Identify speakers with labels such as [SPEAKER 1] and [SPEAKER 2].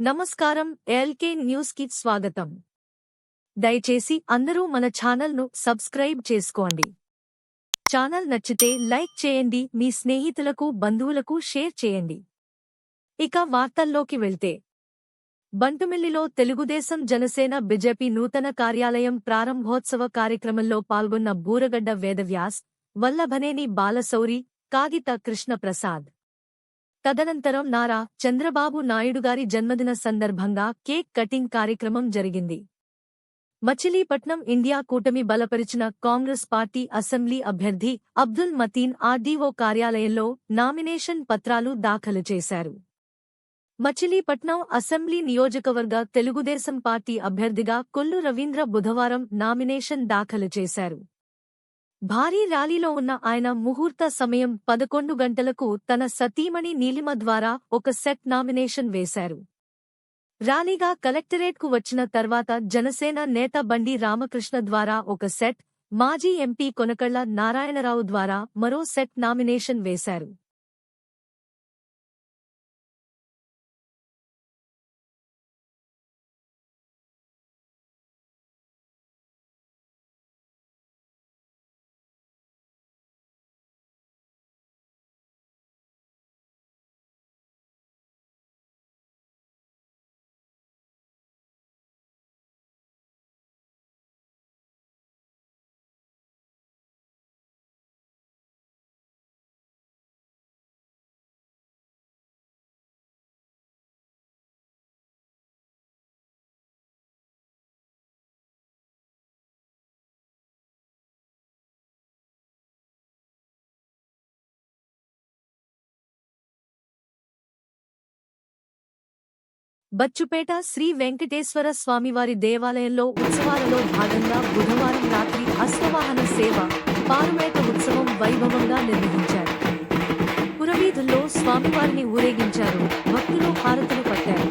[SPEAKER 1] నమస్కారం ఎల్కే న్యూస్కి స్వాగతం. దయచేసి అందరూ మన ఛానల్ను సబ్స్క్రైబ్ చేసుకోండి. ఛానల్ నచ్చితే లైక్ చేయండి మీ స్నేహితులకు బంధువులకు షేర్ చేయండి. ఇక వార్తల్లోకి వెళ్తే. బంటుమిల్లిలో తెలుగుదేశం జనసేన బీజేపీ నూతన కార్యాలయం ప్రారంభోత్సవ కార్యక్రమంలో పాల్గొన్న బూరగడ్డ వేదవ్యాస్ వల్లభనేని బాలశౌరి కాగిత కృష్ణప్రసాద్. తదనంతరం నారా చంద్రబాబు నాయుడుగారి జన్మదిన సందర్భంగా కేక్ కటింగ్ కార్యక్రమం జరిగింది. మచిలీపట్నం ఇండియా కూటమి బలపరిచిన కాంగ్రెస్ పార్టీ అసెంబ్లీ అభ్యర్థి అబ్దుల్ మతీన్ ఆర్డీఓ కార్యాలయంలో నామినేషన్ పత్రాలు దాఖలు చేశారు. మచిలీపట్నం అసెంబ్లీ నియోజకవర్గ తెలుగుదేశం పార్టీ అభ్యర్థిగా కొల్లు రవీంద్ర బుధవారం నామినేషన్ దాఖలు చేశారు. భారీ ర్యాలీలో ఉన్న ఆయన ముహూర్త సమయం పదకొండు గంటలకు తన సతీమణి నీలిమ ద్వారా ఒక సెట్ నామినేషన్ వేశారు. ర్యాలీగా కలెక్టరేట్కు వచ్చిన తర్వాత జనసేన నేత బండి రామకృష్ణ ద్వారా ఒక సెట్ మాజీ ఎంపీ కొనకళ్ళ నారాయణరావు ద్వారా మరో సెట్ నామినేషన్ వేశారు. బచ్చుపేట శ్రీ వెంకటేశ్వర స్వామివారి దేవాలయంలో ఉత్సవాలలో భాగంగా బుధవారం రాత్రి అశ్వవాహన సేవ పారుమేట ఉత్సవం వైభవంగా నిర్వహించారు. పురవీధుల్లో స్వామివారిని ఊరేగించారు భక్తులు హారతులు పట్టారు.